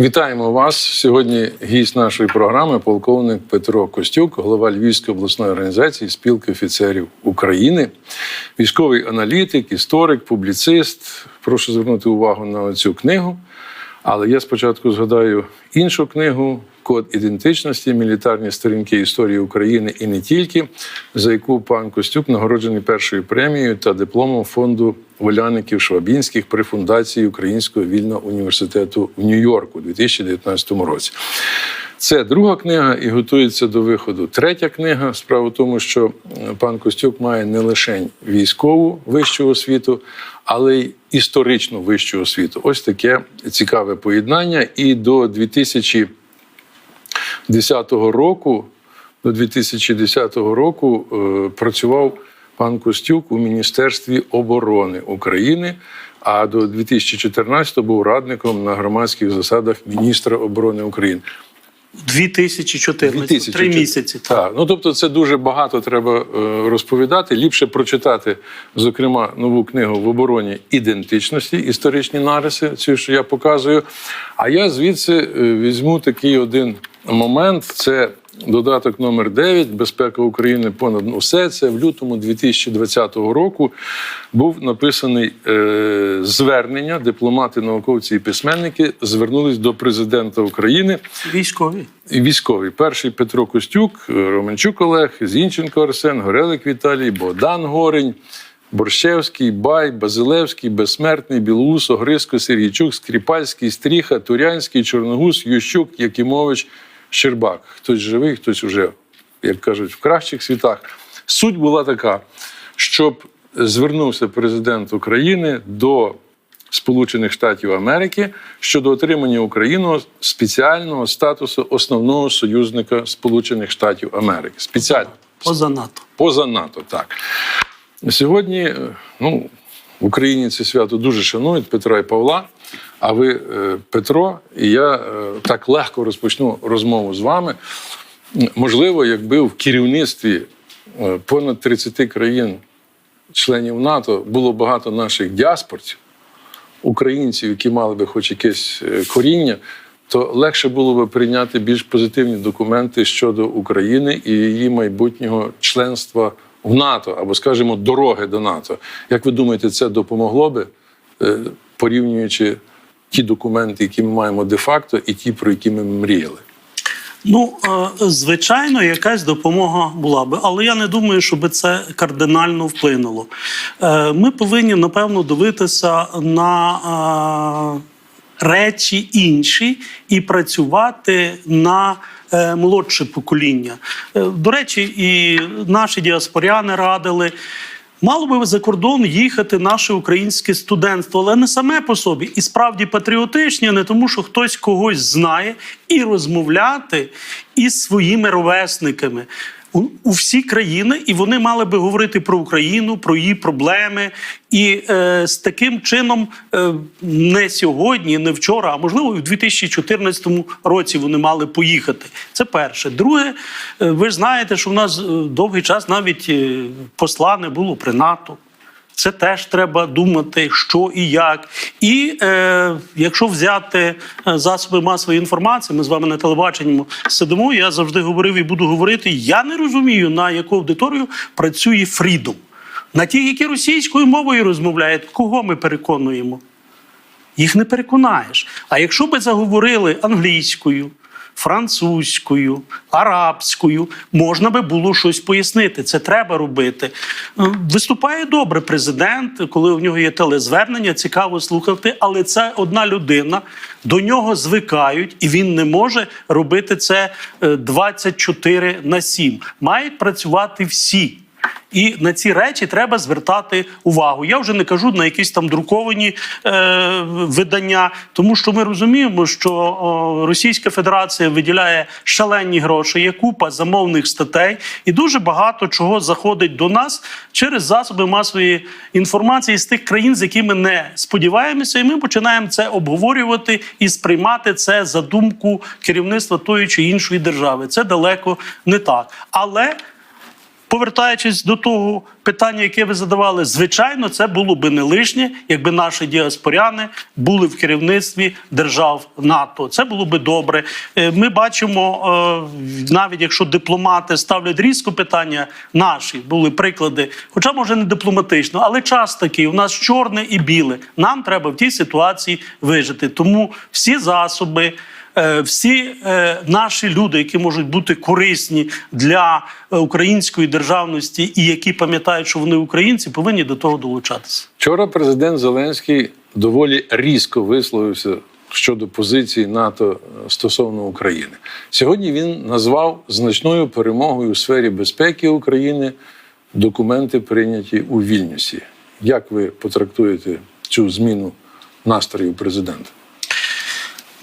Вітаємо вас. Сьогодні гість нашої програми, полковник Петро Костюк, голова Львівської обласної організації спілки офіцерів України, військовий аналітик, історик, публіцист. Прошу звернути увагу на цю книгу. Але я спочатку згадаю іншу книгу Код ідентичності, мілітарні сторінки історії України і не тільки, за яку пан Костюк нагороджений першою премією та дипломом фонду Воляників Швабінських при фундації Українського вільного університету в Нью-Йорку у 2019 році. Це друга книга і готується до виходу третя книга. Справа в тому, що е, пан Костюк має не лише військову вищу освіту, але й історичну вищу освіту. Ось таке цікаве поєднання. І до 2010 року, до 2010 року е, працював пан Костюк у Міністерстві оборони України. А до 2014 був радником на громадських засадах міністра оборони України. 2014, 2000. три місяці. Так, ну тобто це дуже багато треба е, розповідати. Ліпше прочитати, зокрема, нову книгу в обороні ідентичності, історичні нариси, цю, що я показую. А я звідси е, візьму такий один момент: це додаток номер 9 Безпека України понад усе. Це в лютому 2020 року був написаний е, звернення. Дипломати, науковці і письменники звернулись до президента України. Військові. Військові. Перший Петро Костюк, Романчук Олег, Зінченко Арсен, Горелик Віталій, Богдан Горень, Борщевський, Бай, Базилевський, Безсмертний, Білоус, Огриско, Сергійчук, Скріпальський, Стріха, Турянський, Чорногуз, Ющук, Якимович, Щербак. Хтось живий, хтось уже, як кажуть, в кращих світах. Суть була така, щоб звернувся президент України до Сполучених Штатів Америки щодо отримання Україною спеціального статусу основного союзника Сполучених Штатів Америки. Спеціально Поза НАТО. поза НАТО. Так сьогодні, ну в Україні це свято дуже шанують Петра і Павла. А ви, е, Петро, і я е, так легко розпочну розмову з вами. Можливо, якби в керівництві е, понад 30 країн, членів НАТО, було багато наших діаспорців, українців, які мали би хоч якесь коріння, то легше було би прийняти більш позитивні документи щодо України і її майбутнього членства в НАТО або, скажімо, дороги до НАТО. Як ви думаєте, це допомогло би, е, порівнюючи ті документи, які ми маємо де-факто, і ті, про які ми мріяли? Ну, е, звичайно, якась допомога була би, але я не думаю, щоб це кардинально вплинуло. Е, Ми повинні, напевно, дивитися на речі інші і працювати на молодше покоління. Е, До речі, і наші діаспоряни радили. Мало би за кордон їхати наше українське студентство, але не саме по собі, і справді патріотичні, не тому, що хтось когось знає, і розмовляти із своїми ровесниками. У, у всі країни, і вони мали би говорити про Україну, про її проблеми. І е, з таким чином е, не сьогодні, не вчора, а можливо, в 2014 році вони мали поїхати. Це перше. Друге, е, ви знаєте, що в нас е, довгий час навіть е, посла не було при НАТО. Це теж треба думати, що і як. І е, якщо взяти е, засоби масової інформації, ми з вами на телебаченні сидимо. Я завжди говорив і буду говорити. Я не розумію, на яку аудиторію працює Фрідом. На ті, які російською мовою розмовляють, кого ми переконуємо? Їх не переконаєш. А якщо би заговорили англійською, французькою, арабською, можна би було щось пояснити. Це треба робити. Е, Виступає добре президент, коли у нього є телезвернення, цікаво слухати, але це одна людина. До нього звикають, і він не може робити це е, 24 на 7. Мають працювати всі. І на ці речі треба звертати увагу. Я вже не кажу на якісь там друковані е, видання, тому що ми розуміємо, що о, Російська Федерація виділяє шалені гроші, є купа замовних статей, і дуже багато чого заходить до нас через засоби масової інформації з тих країн, з якими не сподіваємося, і ми починаємо це обговорювати і сприймати це за думку керівництва тої чи іншої держави. Це далеко не так. Але Повертаючись до того питання, яке ви задавали, звичайно, це було би не лишнє, якби наші діаспоряни були в керівництві держав НАТО. Це було би добре. Е, Ми бачимо, е, навіть якщо дипломати ставлять різко питання, наші були приклади, хоча може не дипломатично, але час такий. У нас чорне і біле. Нам треба в тій ситуації вижити. Тому всі засоби. Е, всі е, наші люди, які можуть бути корисні для е, української державності і які пам'ятають, що вони українці, повинні до того долучатися. Вчора президент Зеленський доволі різко висловився щодо позиції НАТО стосовно України. Сьогодні він назвав значною перемогою у сфері безпеки України документи, прийняті у Вільнюсі. Як ви потрактуєте цю зміну настрою президента?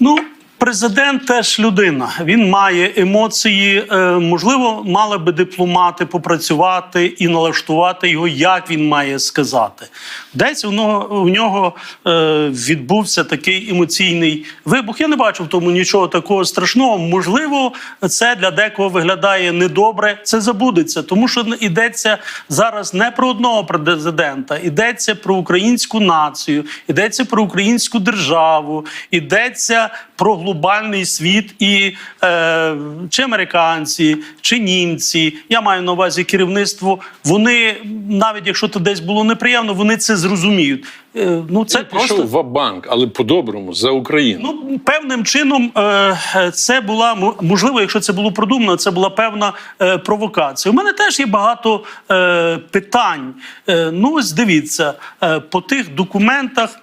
Ну, президент теж людина. Він має емоції. Е, можливо, мали би дипломати попрацювати і налаштувати його, як він має сказати. Десь у нього, у нього е, відбувся такий емоційний вибух. Я не бачу в тому нічого такого страшного. Можливо, це для декого виглядає недобре. Це забудеться, тому що йдеться зараз не про одного президента, йдеться про українську націю, йдеться про українську державу, йдеться про глобальний світ і е, чи американці, чи німці. Я маю на увазі керівництво. Вони навіть якщо це десь було неприємно, вони це зрозуміють. Е, ну це Він просто пішов в банк, але по-доброму за Україну. Ну, певним чином, е, це була можливо, якщо це було продумано, це була певна е, провокація. У мене теж є багато е, питань. Е, ну, ось дивіться, е, по тих документах.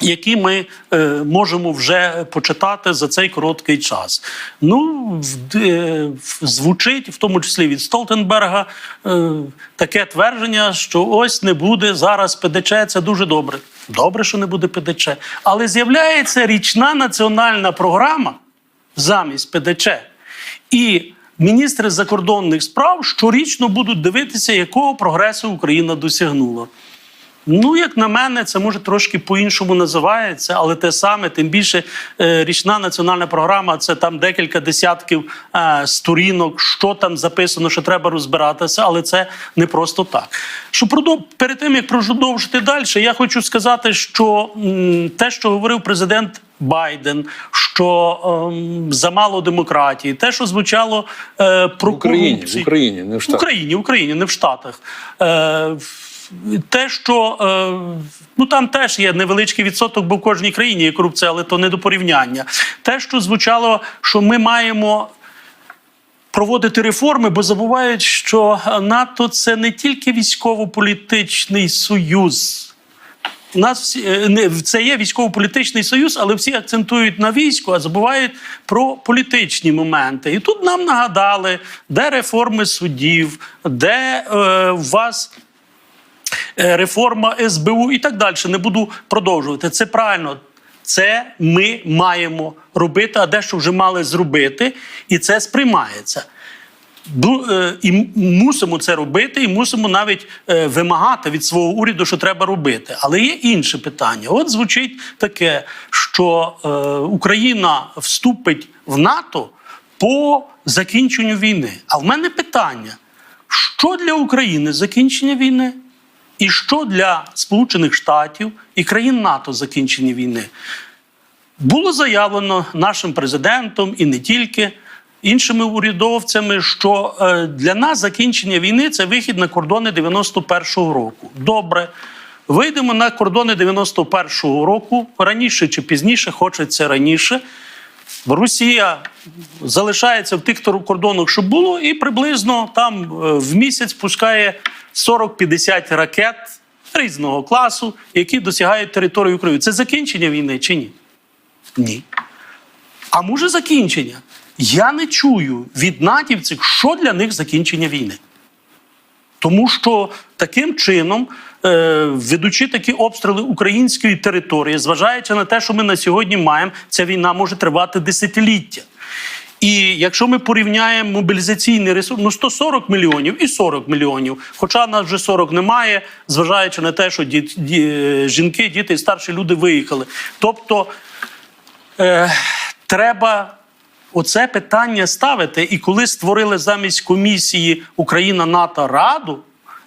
Які ми е, можемо вже почитати за цей короткий час. Ну, в- е, звучить, в тому числі від Столтенберга, е, таке твердження, що ось не буде зараз ПДЧ. Це дуже добре. Добре, що не буде ПДЧ. Але з'являється річна національна програма замість ПДЧ. І міністри закордонних справ щорічно будуть дивитися, якого прогресу Україна досягнула. Ну, як на мене, це може трошки по-іншому називається, але те саме, тим більше е, річна національна програма це там декілька десятків е, сторінок, що там записано, що треба розбиратися, але це не просто так. Що продов... перед тим як продовжити далі, я хочу сказати, що те, що говорив президент Байден, що ем, замало демократії, те, що звучало е, про В Україні, в. Україні, не в В Україні, в Україні, не в Штатах. Е, те, що е, ну там теж є невеличкий відсоток, бо в кожній країні є корупція, але то не до порівняння. Те, що звучало, що ми маємо. Проводити реформи, бо забувають, що НАТО це не тільки військово-політичний союз. У нас е, це є військово-політичний союз, але всі акцентують на війську, а забувають про політичні моменти. І тут нам нагадали, де реформи судів, де е, у вас реформа СБУ і так далі. Не буду продовжувати. Це правильно. Це ми маємо робити, а дещо вже мали зробити, і це сприймається. Е, І мусимо це робити, і мусимо навіть е, вимагати від свого уряду, що треба робити. Але є інше питання. От звучить таке, що е, Україна вступить в НАТО по закінченню війни. А в мене питання: що для України закінчення війни? І що для Сполучених Штатів і країн НАТО закінчення війни? Було заявлено нашим президентом і не тільки іншими урядовцями, що е, для нас закінчення війни це вихід на кордони 91-го року. Добре. Вийдемо на кордони 91-го року раніше чи пізніше, хочеться раніше. Росія залишається в тих кордонах, що було, і приблизно там е, в місяць пускає 40-50 ракет різного класу, які досягають території України. Це закінчення війни чи ні? Ні. А може закінчення? Я не чую від натівців, що для них закінчення війни. Тому що таким чином, е, ведучи такі обстріли української території, зважаючи на те, що ми на сьогодні маємо, ця війна може тривати десятиліття. І якщо ми порівняємо мобілізаційний ресурс, ну 140 мільйонів і 40 мільйонів, хоча нас вже 40 немає, зважаючи на те, що ді- ді- жінки, діти і старші люди виїхали. Тобто е, треба оце питання ставити. І коли створили замість комісії Україна НАТО Раду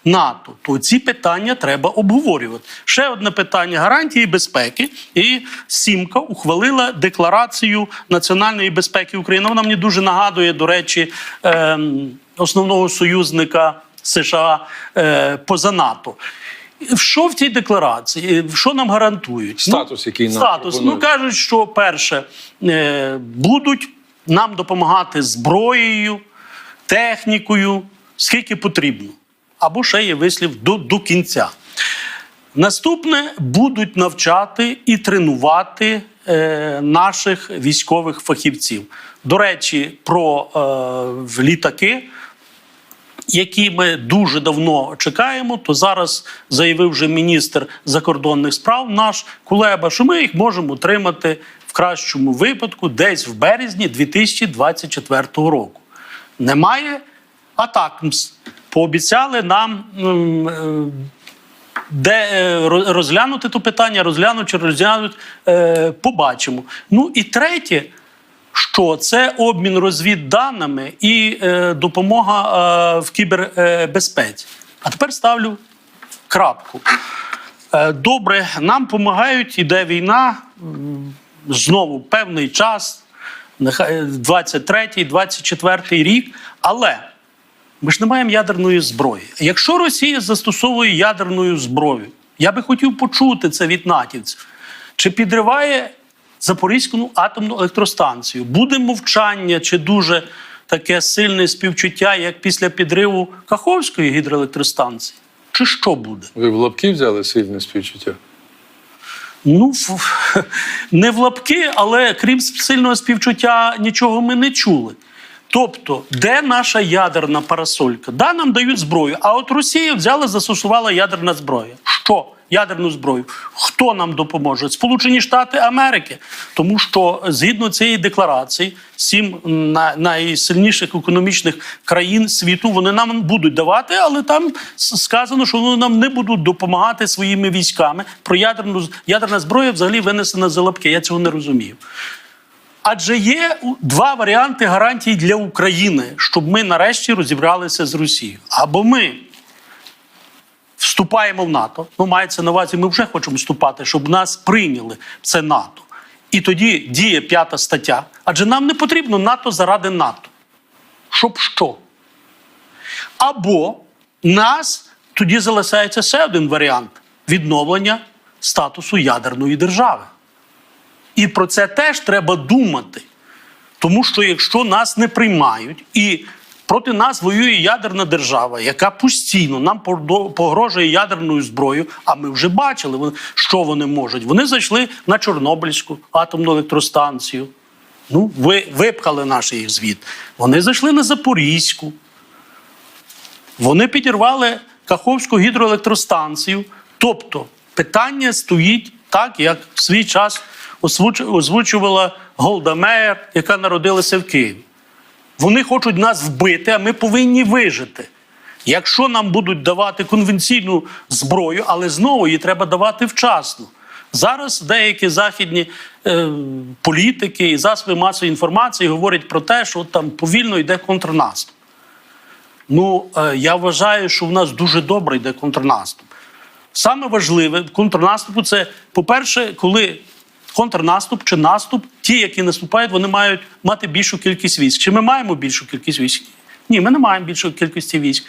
НАТО, то ці питання треба обговорювати. Ще одне питання гарантії безпеки. І Сімка ухвалила декларацію національної безпеки України. Вона мені дуже нагадує, до речі, ем, основного союзника США е, поза НАТО. Що в цій декларації? Що нам гарантують? Статус, який нам статус. Ну кажуть, що перше е, будуть нам допомагати зброєю, технікою, скільки потрібно. Або ще є вислів до, до кінця. Наступне будуть навчати і тренувати е, наших військових фахівців. До речі, про е, літаки які ми дуже давно чекаємо, то зараз заявив вже міністр закордонних справ наш Кулеба, що ми їх можемо отримати в кращому випадку десь в березні 2024 року. Немає атакмс. Пообіцяли нам. е, де е, розглянути то питання, розглянуть чи розглянуть, е, побачимо. Ну і третє, що це обмін розвідданими і допомога в кібербезпеці. А тепер ставлю крапку. Добре, нам допомагають, іде війна. Знову певний час, нехай 23-й, 24-й рік. Але ми ж не маємо ядерної зброї. Якщо Росія застосовує ядерну зброю, я би хотів почути це від натівців. Чи підриває Запорізьку атомну електростанцію? Буде мовчання чи дуже таке сильне співчуття, як після підриву Каховської гідроелектростанції? Чи що буде? Ви в лапки взяли сильне співчуття? Ну, не в лапки, але крім сильного співчуття, нічого ми не чули. Тобто, де наша ядерна парасолька? Да, нам дають зброю. А от Росія взяла, застосувала ядерна зброя. Що? Ядерну зброю. Хто нам допоможе? Сполучені Штати Америки. Тому що згідно цієї декларації, сім найсильніших економічних країн світу вони нам будуть давати, але там сказано, що вони нам не будуть допомагати своїми військами. Про ядерну ядерна зброя взагалі винесена за лапки. Я цього не розумію. Адже є два варіанти гарантій для України, щоб ми нарешті розібралися з Росією. Або ми вступаємо в НАТО. Ну, мається на увазі, ми вже хочемо вступати, щоб нас прийняли це НАТО. І тоді діє п'ята стаття. Адже нам не потрібно НАТО заради НАТО. Щоб що? Або нас тоді залишається ще один варіант відновлення статусу ядерної держави. І про це теж треба думати. Тому що якщо нас не приймають і проти нас воює ядерна держава, яка постійно нам погрожує ядерною зброєю, а ми вже бачили, що вони можуть. Вони зайшли на Чорнобильську атомну електростанцію. Ну, ви випхали наш їх звіт. Вони зайшли на Запорізьку. Вони підірвали Каховську гідроелектростанцію. Тобто питання стоїть так, як в свій час озвучувала Голда Меєр, яка народилася в Києві. Вони хочуть нас вбити, а ми повинні вижити. Якщо нам будуть давати конвенційну зброю, але знову її треба давати вчасно. Зараз деякі західні е, політики і засоби масової інформації говорять про те, що там повільно йде контрнаступ. Ну, е, я вважаю, що в нас дуже добре йде контрнаступ. Саме важливе в контрнаступу це, по-перше, коли контрнаступ чи наступ, ті, які наступають, вони мають мати більшу кількість військ. Чи ми маємо більшу кількість військ? Ні, ми не маємо більшої кількості військ.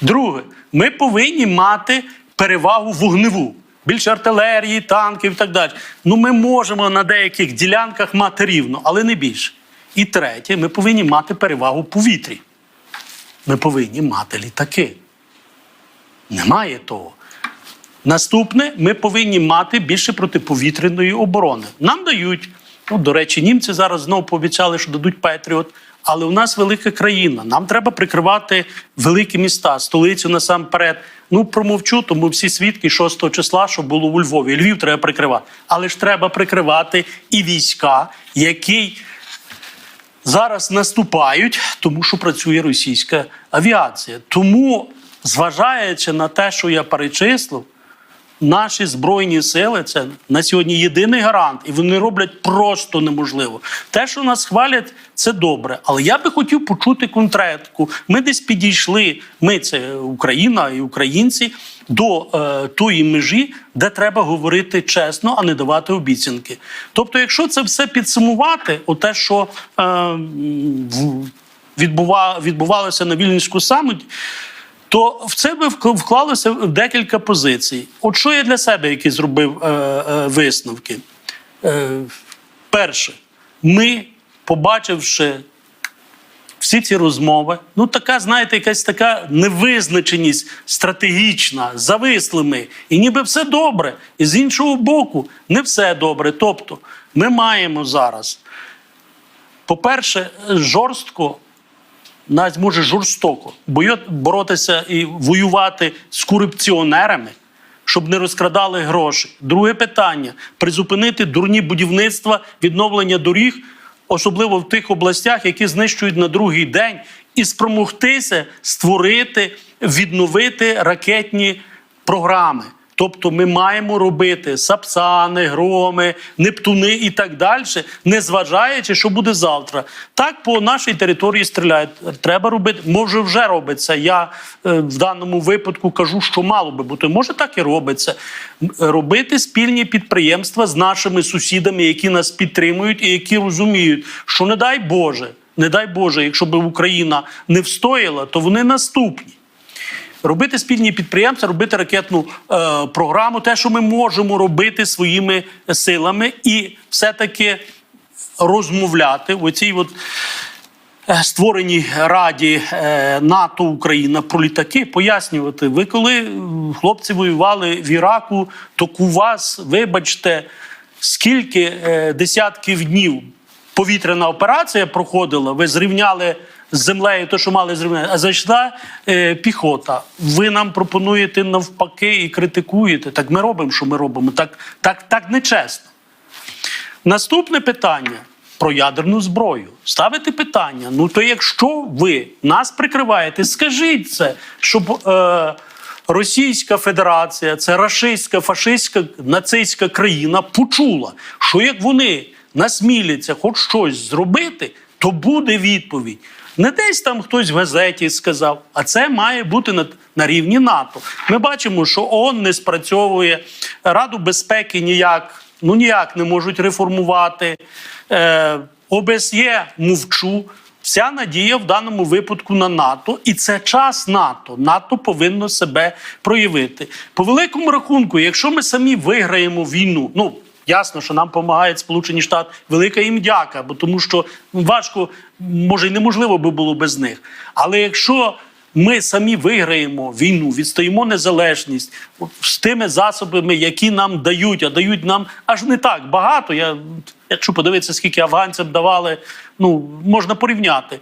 Друге, ми повинні мати перевагу вогневу. Більше артилерії, танків і так далі. Ну, ми можемо на деяких ділянках мати рівно, але не більше. І третє, ми повинні мати перевагу в повітрі. Ми повинні мати літаки. Немає того. Наступне, ми повинні мати більше протиповітряної оборони. Нам дають, ну, до речі, німці зараз знову пообіцяли, що дадуть Петріот. Але у нас велика країна. Нам треба прикривати великі міста, столицю насамперед. Ну промовчу, тому всі свідки 6 числа, що було у Львові. Львів треба прикривати. Але ж треба прикривати і війська, які зараз наступають, тому що працює російська авіація. Тому, зважаючи на те, що я перечислив, Наші збройні сили це на сьогодні єдиний гарант, і вони роблять просто неможливо. Те, що нас хвалять, це добре. Але я би хотів почути конкретику. Ми десь підійшли. Ми це Україна і українці до е, тої межі, де треба говорити чесно, а не давати обіцянки. Тобто, якщо це все підсумувати, оте, що е, відбува, відбувалося на Вільнюську саміті, то в це би вк- вклалося декілька позицій. От що я для себе які зробив е, е, висновки? Е, перше, ми, побачивши всі ці розмови, ну така, знаєте, якась така невизначеність стратегічна, зависли ми. І ніби все добре. І з іншого боку, не все добре. Тобто, ми маємо зараз, по-перше, жорстко навіть може жорстоко боротися і воювати з корупціонерами, щоб не розкрадали гроші. Друге питання призупинити дурні будівництва, відновлення доріг, особливо в тих областях, які знищують на другий день, і спромогтися створити, відновити ракетні програми. Тобто ми маємо робити сапсани, громи, нептуни і так далі, не зважаючи, що буде завтра. Так по нашій території стріляють. Треба робити. Може, вже робиться. Я е, в даному випадку кажу, що мало би бути. Може, так і робиться. Робити спільні підприємства з нашими сусідами, які нас підтримують і які розуміють, що не дай Боже, не дай Боже, якщо б Україна не встояла, то вони наступні робити спільні підприємства, робити ракетну е, програму, те, що ми можемо робити своїми силами, і все-таки розмовляти в оцій от е, створеній раді е, НАТО Україна про літаки, пояснювати. Ви коли е, хлопці воювали в Іраку, то у вас, вибачте, скільки е, десятків днів повітряна операція проходила, ви зрівняли з землею те, що мали зрівняти, а зайшла е, піхота. Ви нам пропонуєте навпаки і критикуєте. Так ми робимо, що ми робимо. Так, так, так нечесно. Наступне питання про ядерну зброю. Ставите питання. Ну то якщо ви нас прикриваєте, скажіть це, щоб е, Російська Федерація, це рашистська, фашистська, нацистська країна почула, що як вони насміляться хоч щось зробити, то буде відповідь. Не десь там хтось в газеті сказав, а це має бути на, на рівні НАТО. Ми бачимо, що ООН не спрацьовує, Раду безпеки ніяк, ну ніяк не можуть реформувати. Е, ОБСЄ мовчу. Вся надія в даному випадку на НАТО, і це час НАТО. НАТО повинно себе проявити. По великому рахунку, якщо ми самі виграємо війну, ну ясно, що нам допомагають Сполучені Штати, велика їм дяка, бо тому що важко, може й неможливо би було без них. Але якщо ми самі виграємо війну, відстоїмо незалежність з тими засобами, які нам дають, а дають нам аж не так багато. Я, якщо подивитися, скільки афганцям давали, ну можна порівняти.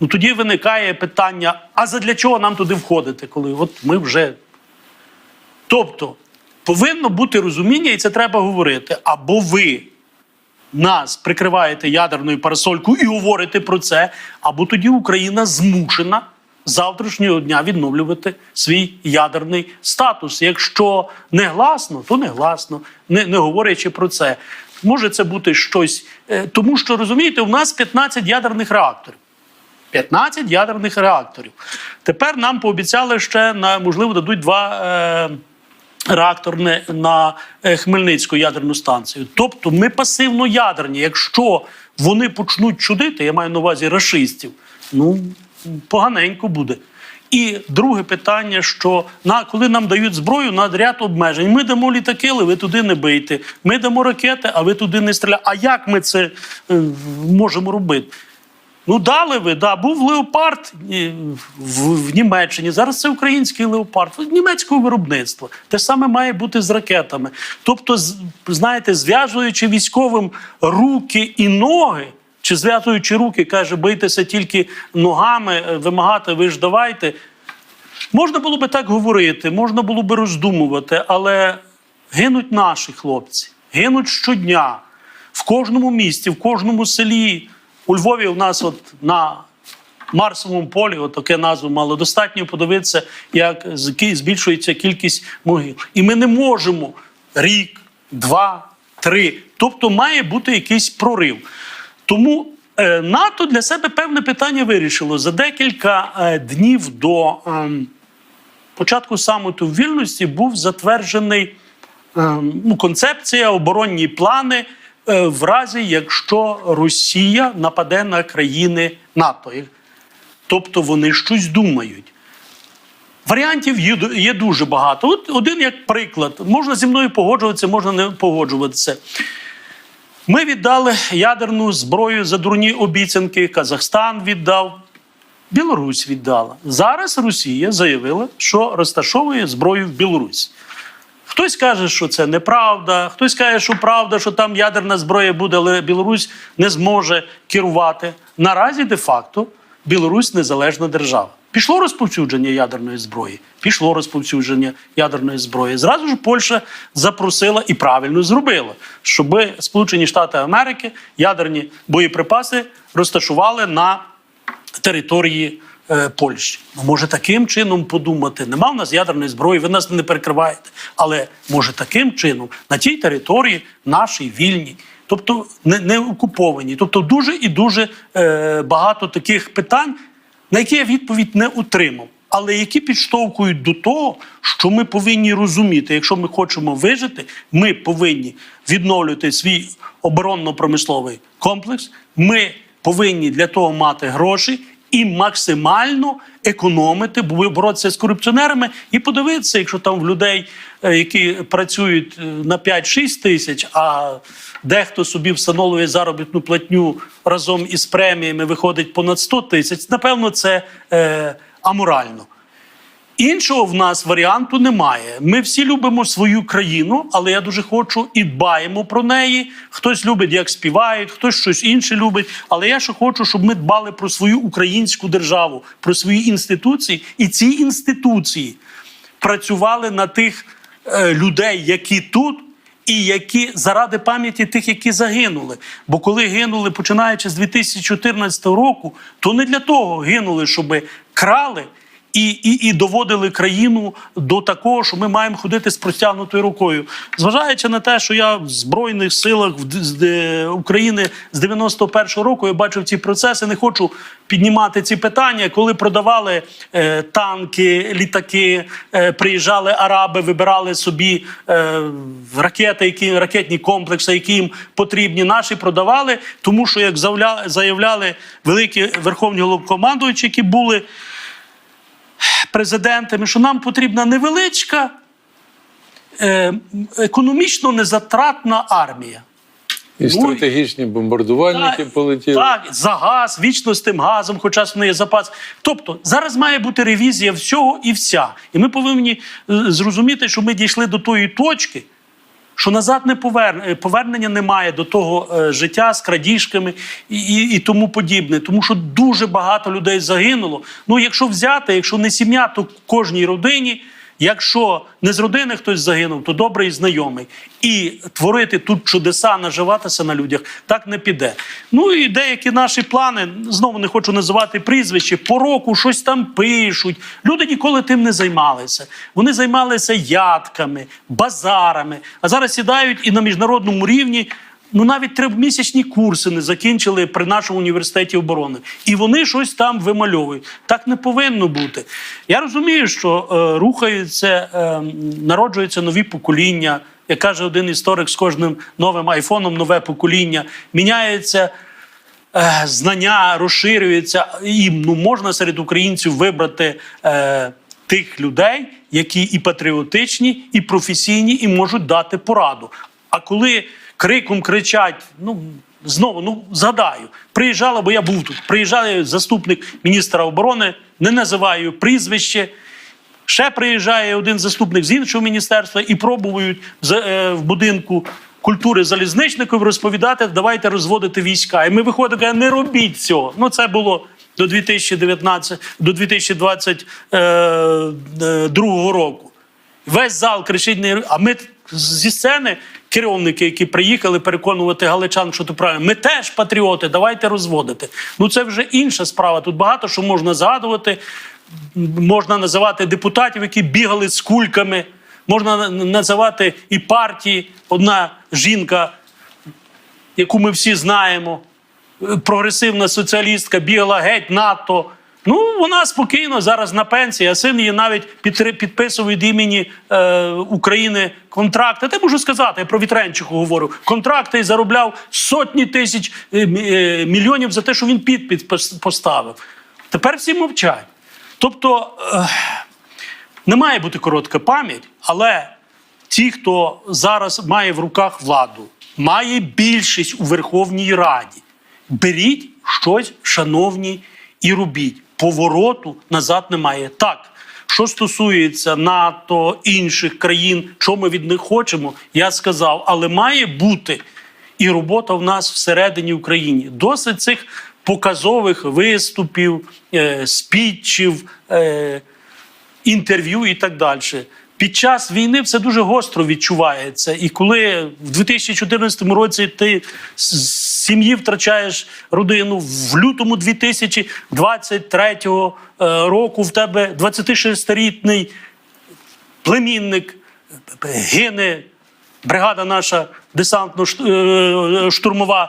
Ну тоді виникає питання: а задля чого нам туди входити, коли от ми вже. Тобто повинно бути розуміння, і це треба говорити. Або ви нас прикриваєте ядерною парасолькою і говорите про це, або тоді Україна змушена завтрашнього дня відновлювати свій ядерний статус. Якщо не гласно, то не гласно, не, не говорячи про це. Може це бути щось, е, тому що розумієте, у нас 15 ядерних реакторів. 15 ядерних реакторів. Тепер нам пообіцяли ще на можливо дадуть два. Е, реакторне на е, Хмельницьку ядерну станцію. Тобто ми пасивно ядерні. Якщо вони почнуть чудити, я маю на увазі рашистів, ну поганенько буде. І друге питання: що на коли нам дають зброю на ряд обмежень, ми дамо літаки, але ви туди не бийте. Ми дамо ракети, а ви туди не стріляєте. А як ми це е, можемо робити? Ну, дали ви, да, був леопард в, в Німеччині. Зараз це український леопард німецького виробництва. Те саме має бути з ракетами. Тобто, знаєте, зв'язуючи військовим руки і ноги, чи зв'язуючи руки, каже, бийтеся тільки ногами, е, вимагати, ви ж давайте. Можна було би так говорити, можна було би роздумувати, але гинуть наші хлопці, гинуть щодня в кожному місті, в кожному селі. У Львові у нас от на Марсовому полі, отаке назву мало достатньо подивитися, як збільшується кількість могил. І ми не можемо рік, два, три. Тобто має бути якийсь прорив. Тому е, НАТО для себе певне питання вирішило за декілька е, днів до ем, початку саміту в Вільнюсі був затверджений ем, ну, концепція, оборонні плани е, в разі, якщо Росія нападе на країни НАТО. Тобто вони щось думають. Варіантів є, дуже багато. От один як приклад. Можна зі мною погоджуватися, можна не погоджуватися. Ми віддали ядерну зброю за дурні обіцянки. Казахстан віддав, Білорусь віддала. Зараз Росія заявила, що розташовує зброю в Білорусь. Хтось каже, що це неправда, хтось каже, що правда, що там ядерна зброя буде, але Білорусь не зможе керувати. Наразі де-факто Білорусь незалежна держава. Пішло розповсюдження ядерної зброї. Пішло розповсюдження ядерної зброї. Зразу ж Польща запросила і правильно зробила, щоб Сполучені Штати Америки ядерні боєприпаси розташували на території Польщі. Ну, може таким чином подумати. Нема в нас ядерної зброї, ви нас не перекриваєте. Але може таким чином на тій території нашій вільній, тобто не, не окуповані. Тобто дуже і дуже е, багато таких питань, на які я відповідь не отримав. Але які підштовхують до того, що ми повинні розуміти, якщо ми хочемо вижити, ми повинні відновлювати свій оборонно-промисловий комплекс. Ми повинні для того мати гроші і максимально економити, бо- боротися з корупціонерами і подивитися, якщо там в людей, е, які працюють е, на 5-6 тисяч, а дехто собі встановлює заробітну платню разом із преміями, виходить понад 100 тисяч. Напевно, це е, аморально. Іншого в нас варіанту немає. Ми всі любимо свою країну, але я дуже хочу і дбаємо про неї. Хтось любить, як співають, хтось щось інше любить. Але я ще хочу, щоб ми дбали про свою українську державу, про свої інституції, і ці інституції працювали на тих е, людей, які тут. І які заради пам'яті тих, які загинули. Бо коли гинули, починаючи з 2014 року, то не для того гинули, щоб крали і, і, і доводили країну до такого, що ми маємо ходити з простягнутою рукою. Зважаючи на те, що я в Збройних силах України з 91-го року я бачив ці процеси, не хочу піднімати ці питання. Коли продавали е, танки, літаки, е, приїжджали араби, вибирали собі е, ракети, які ракетні комплекси, які їм потрібні. Наші продавали, тому що як заявляли великі верховні головкомандуючі, які були президентами, що нам потрібна невеличка е, економічно незатратна армія. І стратегічні бомбардувальники полетіли. Так, за газ, вічно з тим газом, хоча в неї є запас. Тобто зараз має бути ревізія всього і вся. І ми повинні е, зрозуміти, що ми дійшли до тої точки, що назад не повер... е, повернення немає до того е, життя з крадіжками і, і, і тому подібне. Тому що дуже багато людей загинуло. Ну, якщо взяти, якщо не сім'я, то кожній родині. Якщо не з родини хтось загинув, то добрий знайомий. І творити тут чудеса, наживатися на людях так не піде. Ну і деякі наші плани, знову не хочу називати прізвище, по року щось там пишуть. Люди ніколи тим не займалися. Вони займалися ядками, базарами. А зараз сідають і на міжнародному рівні. Ну, навіть тримісячні курси не закінчили при нашому університеті оборони. І вони щось там вимальовують. Так не повинно бути. Я розумію, що е, рухаються, е, народжуються нові покоління. Як каже один історик, з кожним новим айфоном нове покоління. Міняється е, знання, розширюється. І ну, можна серед українців вибрати. Е, Тих людей, які і патріотичні, і професійні, і можуть дати пораду. А коли криком кричать, ну знову ну згадаю, приїжджала, бо я був тут. Приїжджає заступник міністра оборони, не називаю прізвище. Ще приїжджає один заступник з іншого міністерства і пробують е, в будинку культури залізничників розповідати, давайте розводити війська. І ми виходимо, кажемо, не робіть цього. Ну це було до 2019, до 2022 року. Весь зал кричить, а ми зі сцени керівники, які приїхали переконувати галичан, що то правильно. Ми теж патріоти, давайте розводити. Ну це вже інша справа. Тут багато що можна згадувати. Можна називати депутатів, які бігали з кульками. Можна називати і партії. Одна жінка, яку ми всі знаємо, прогресивна соціалістка, бігала геть НАТО. Ну, вона спокійно зараз на пенсії, а син її навіть підписував від імені е, України контракти. Та можу сказати, я про Вітренчиху говорю. Контракти і заробляв сотні тисяч е, е, мільйонів за те, що він підпис поставив. Тепер всі мовчать. Тобто е, не має бути коротка пам'ять, але ті, хто зараз має в руках владу, має більшість у Верховній Раді. Беріть щось, шановні, і робіть. Повороту назад немає. Так, що стосується НАТО, інших країн, що ми від них хочемо, я сказав, але має бути і робота в нас всередині України. Досить цих показових виступів, е, спічів. Е, інтерв'ю і так далі. Під час війни все дуже гостро відчувається. І коли в 2014 році ти сім'ї втрачаєш родину, в лютому 2023 е, року в тебе 26-річний племінник гине. Бригада наша десантно-штурмова,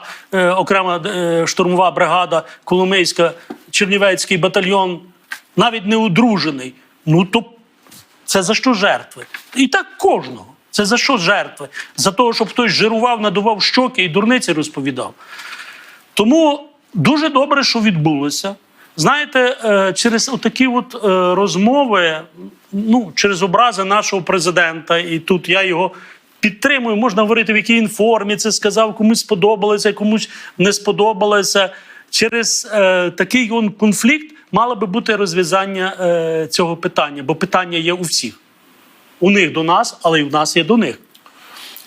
окрема е, штурмова бригада, Коломийська, Чернівецький батальйон, навіть не одружений. Ну то це за що жертви? І так кожного. Це за що жертви? За того, щоб хтось жирував, надував щоки і дурниці розповідав. Тому дуже добре, що відбулося. Знаєте, е, через отакі от е, розмови, ну, через образи нашого президента, і тут я його підтримую, можна говорити, в якій він формі це сказав, комусь сподобалося, комусь не сподобалося. Через е, такий он конфлікт мало би бути розв'язання е, цього питання, бо питання є у всіх. У них до нас, але й в нас є до них.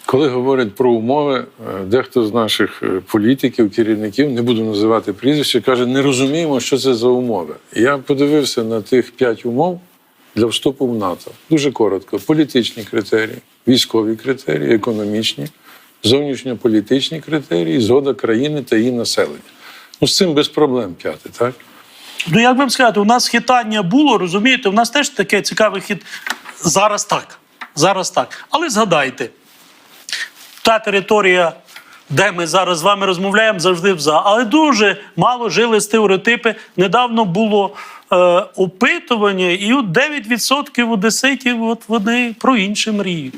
Коли говорять про умови, е, дехто з наших е, політиків, керівників, не буду називати прізвище, каже, не розуміємо, що це за умови. Я подивився на тих п'ять умов для вступу в НАТО. Дуже коротко: політичні критерії, військові критерії, економічні, зовнішньополітичні критерії, згода країни та її населення. Ну, з цим без проблем п'яте, так? Ну, як вам сказати, у нас хитання було, розумієте, у нас теж таке цікаве хит. Зараз так. Зараз так. Але згадайте, та територія, де ми зараз з вами розмовляємо, завжди в за. Але дуже мало жили стереотипи. Недавно було е, опитування, і от 9% одеситів от вони про інше мріють.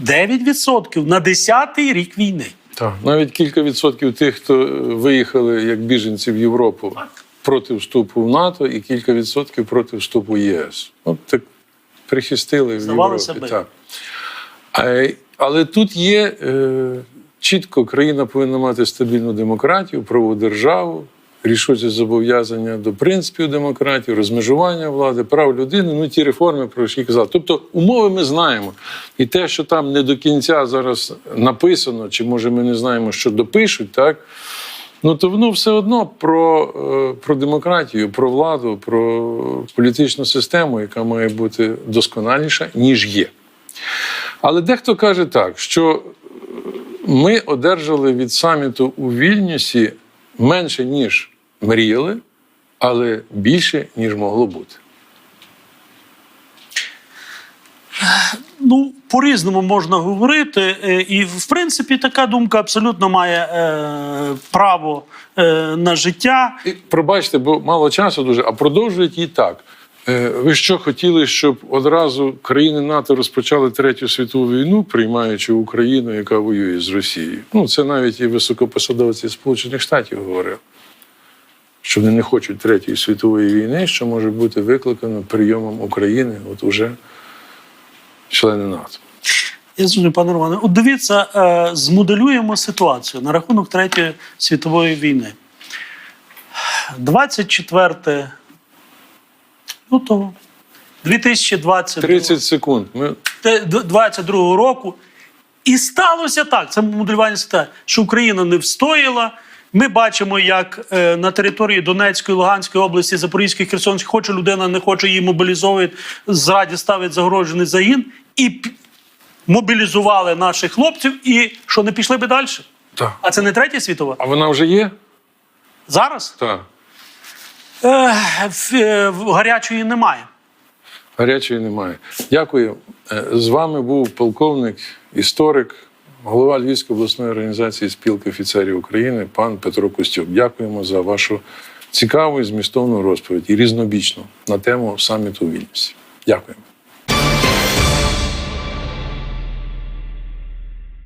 9% на 10-й рік війни. Так. Навіть кілька відсотків тих, хто е, виїхали як біженці в Європу проти вступу в НАТО, і кілька відсотків проти вступу в ЄС. От так прихистили в Європі. Так. А, але тут є е, чітко, країна повинна мати стабільну демократію, правову державу, рішуче зобов'язання до принципів демократії, розмежування влади, прав людини, ну ті реформи, про які казав. Тобто умови ми знаємо. І те, що там не до кінця зараз написано, чи може ми не знаємо, що допишуть, так. Ну, то воно все одно про, е, про демократію, про владу, про політичну систему, яка має бути досконаліша, ніж є. Але дехто каже так, що ми одержали від саміту у Вільнюсі менше, ніж мріяли, але більше, ніж могло бути. Ну, по-різному можна говорити, е, і в принципі така думка абсолютно має е, право е, на життя. І, пробачте, бо мало часу дуже, а продовжують і так. Е, Ви що хотіли, щоб одразу країни НАТО розпочали третю світову війну, приймаючи Україну, яка воює з Росією? Ну це навіть і високопосадовці Сполучених Штатів говорили, що вони не хочуть третьої світової війни, що може бути викликано прийомом України, от уже члени НАТО. Я зрозумів, пане Романе, от дивіться, е, змоделюємо ситуацію на рахунок Третьої світової війни. 24 лютого 2022 30 секунд. Ми 22 року. І сталося так, це моделювання ситуації, що Україна не встояла. Ми бачимо, як е, на території Донецької, Луганської області, Запорізької, Херсонської, хоче людина, не хоче її мобілізовують, зраді ставить загрожений загін. І мобілізували наших хлопців і що не пішли би далі? Так. А це не третя світова? А вона вже є? Зараз Так. е, в- е, в- гарячої немає. Гарячої немає. Дякую. Е, З вами був полковник, історик, голова Львівської обласної організації спілки офіцерів України, пан Петро Костюк. Дякуємо за вашу цікаву і змістовну розповідь і різнобічну на тему саміту у Вільнюсі. Дякуємо.